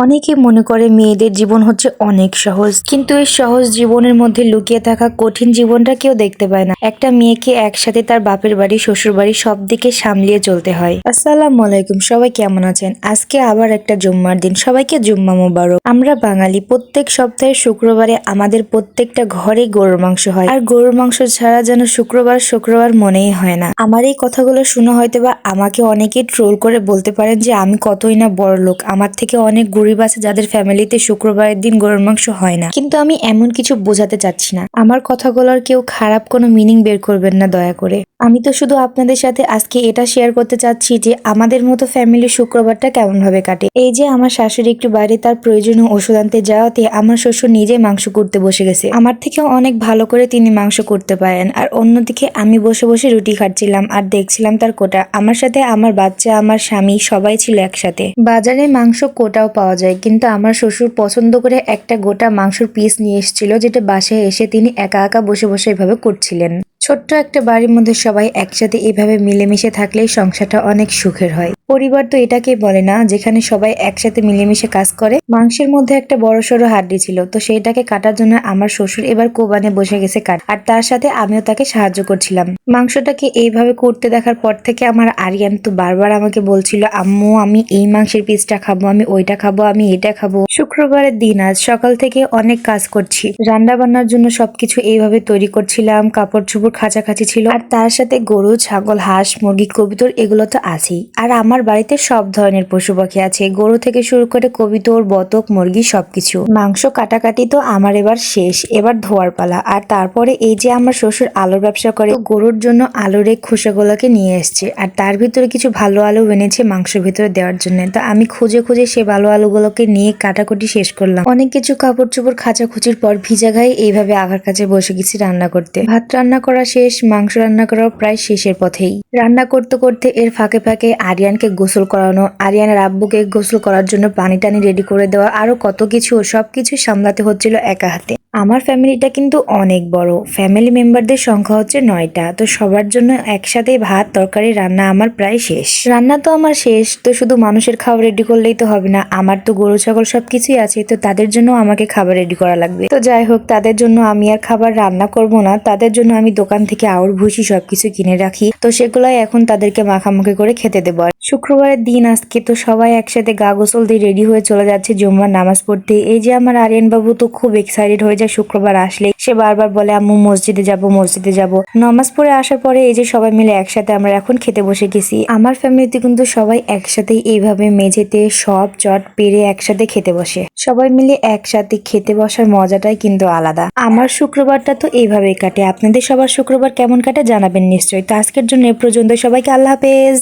অনেকে মনে করে মেয়েদের জীবন হচ্ছে অনেক সহজ। কিন্তু এই সহজ জীবনের মধ্যে লুকিয়ে থাকা কঠিন জীবনটা কেউ দেখতে পায় না। একটা মেয়েকে একসাথে তার বাপের বাড়ি শ্বশুর বাড়ি সব দিকে সামলিয়ে চলতে হয়। আসসালামু আলাইকুম, সবাই কেমন আছেন? আজকে আবার একটা জুম্মার দিন। সবাইকে জুম্মা মোবারক। আমরা বাঙালি, প্রত্যেক সপ্তাহে শুক্রবারে আমাদের প্রত্যেকটা ঘরে গরুর মাংস হয়। আর গরুর মাংস ছাড়া যেন শুক্রবার শুক্রবার মনেই হয় না। আমার এই কথাগুলো শুনে হয়তো বা আমাকে অনেকেই ট্রোল করে বলতে পারেন যে, আমি কতই না বড় লোক আমার থেকে অনেক গরিব আছে যাদের ফ্যামিলিতে শুক্রবারের দিন গরুর মাংস হয় না। কিন্তু আমি এমন কিছু বোঝাতে চাচ্ছি না। আমার কথাগুলোর কেউ খারাপ কোনো মিনিং বের করবেন না, দয়া করে। আমি তো শুধু আপনাদের সাথে আজকে এটা শেয়ার করতে চাচ্ছি যে আমাদের মতো ফ্যামিলি শুক্রবারটা কেমন ভাবে কাটে? এই যে আমার শাশুড়ি একটু বাইরে তার প্রয়োজনীয় ওষুধ আনতে যাওয়াতে আমার শ্বশুর নিজে মাংস করতে বসে গেছে। আমার থেকেও অনেক ভালো করে তিনি মাংস করতে পারেন। আর অন্যদিকে আমি বসে বসে রুটি খাচ্ছিলাম আর দেখছিলাম তার কোটা। আমার সাথে আমার বাচ্চা, আমার স্বামী সবাই ছিল একসাথে। বাজারে মাংস কোটাও পাওয়া যায়, কিন্তু আমার শ্বশুর পছন্দ করে একটা গোটা মাংসর পিস নিয়ে এসেছিল, যেটা বাসায় এসে তিনি একা একা বসে বসে এভাবে করছিলেন। ছোট্ট একটা বাড়ির মধ্যে সবাই একসাথে এইভাবে মিলেমিশে থাকলেই সংসারটা অনেক সুখের হয়। পরিবার তো এটাকে বলে না, যেখানে সবাই একসাথে মিলেমিশে কাজ করে। মাংসের মধ্যে একটা বড় সড়ো হাড্ডি ছিল, তো সেইটাকে কাটার জন্য আমার শ্বশুর এবার কোবানে বসে গেছে কাট আর তার সাথে আমিও তাকে সাহায্য করছিলাম। মাংসটাকে এইভাবে করতে দেখার পর থেকে আমার আরিয়ান তো বারবার আমাকে বলছিল, আম্মু, আমি এই মাংসের পিসটা খাব, আমি ওইটা খাব, আমি এটা খাব। শুক্রবারের দিন, আজ সকাল থেকে অনেক কাজ করছি। রান্না বান্নার জন্য সবকিছু এইভাবে তৈরি করছিলাম কাপড় চোপড় খাঁচাখাঁচি ছিল। আর তার সাথে গরু, ছাগল, হাঁস, মুরগি, কবিতর, এগুলো তো আছেই। আর আমার বাড়িতে সব ধরনের পশু পাখি আছে। গরু থেকে শুরু করে কবিতর, বতক, মুরগি সবকিছু। মাংস কাটাকাটি তো আমার এবার শেষ। এবার ধোয়ার পালা। আর তারপরে এই যে আমার শ্বশুর আলুর ব্যবসা করে গরুর জন্য আলুর এই খোসাগুলোকে নিয়ে এসছে। আর তার ভিতরে কিছু ভালো আলু এনেছে মাংসের ভিতরে দেওয়ার জন্য। তো আমি খুঁজে খুঁজে সে ভালো আলুগুলোকে নিয়ে কাটাকুটি শেষ করলাম। অনেক কিছু কাপড় চোপড় খাঁচাখুচির পর ভিজা গায়ে এইভাবে আঘার কাছে বসে গেছি রান্না করতে। ভাত রান্না করা শেষ, মাংস রান্না করা প্রায় শেষের পথেই। রান্না করতে করতে এর ফাঁকে ফাঁকে আরিয়ানকে গোসল করানো, আরিয়ানের আব্বুকে গোসল করার জন্য পানি টানি রেডি করে দেওয়া আরও কত কিছু সব কিছু সামলাতে হচ্ছিল একা হাতে। আমার ফ্যামিলিটা কিন্তু অনেক বড়। ফ্যামিলি মেম্বারদের সংখ্যা হচ্ছে নয়টা। তো সবার জন্য একসাথে ভাত, তরকারি, রান্না আমার প্রায় শেষ। রান্না তো আমার শেষ। তো শুধু মানুষের খাবার রেডি করলেই তো হবে না। আমার তো গরু, ছাগল সবকিছুই আছে। তো তাদের জন্য আমাকে খাবার রেডি করা লাগবে। তো যাই হোক, তাদের জন্য আমি আর খাবার রান্না করব না। তাদের জন্য আমি দোকান থেকে আউর ভুসি সবকিছু কিনে রাখি। তো সেগুলাই এখন তাদেরকে মাখামাখি করে খেতে দেবো। শুক্রবারের দিন আজকে তো সবাই একসাথে গা গোসল দিয়ে রেডি হয়ে চলে যাচ্ছে, জুম্মার নামাজ পড়তে। এই যে আমার আরিয়ান বাবু তো খুব এক্সাইটেড হয়ে যায় শুক্রবার আসলে। সে বারবার বলে, আম্মু, মসজিদে যাব মসজিদে যাব। নামাজ পড়ে আসার পরে এই যে সবাই মিলে একসাথে আমরা এখন খেতে বসে গেছি। আমার ফ্যামিলিতে কিন্তু সবাই একসাথে এইভাবে মেঝেতে সব চট পেরে একসাথে খেতে বসে। সবাই মিলে একসাথে খেতে বসার মজাটাই কিন্তু আলাদা। আমার শুক্রবারটা তো এইভাবেই কাটে। আপনাদের সবার শুক্রবার কেমন কাটে জানাবেন নিশ্চয়ই। তো আজকের জন্য এ পর্যন্ত সবাইকে আল্লাহ হাফেজ।